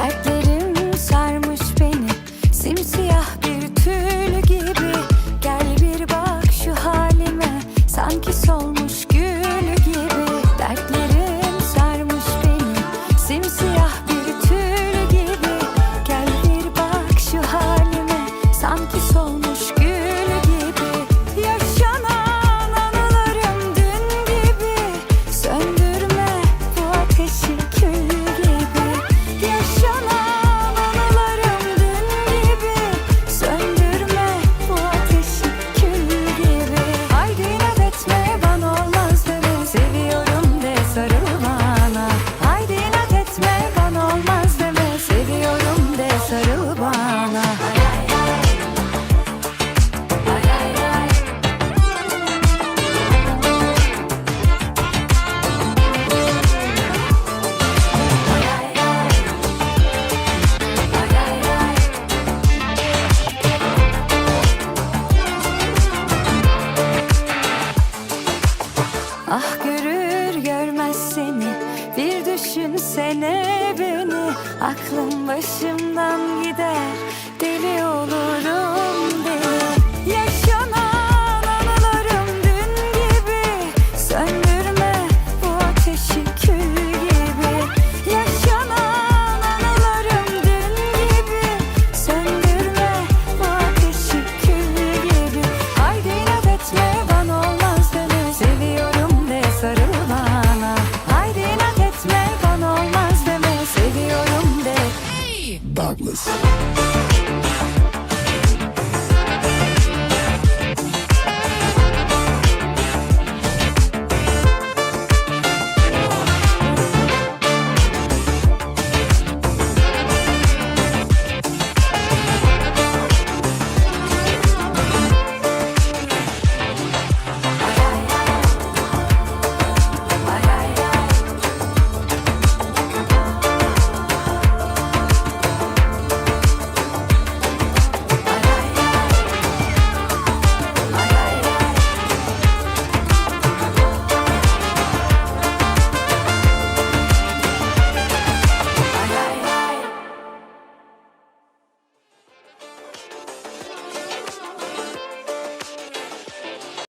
Darte düşünsene beni Aklım başımdan gider Indianapolis.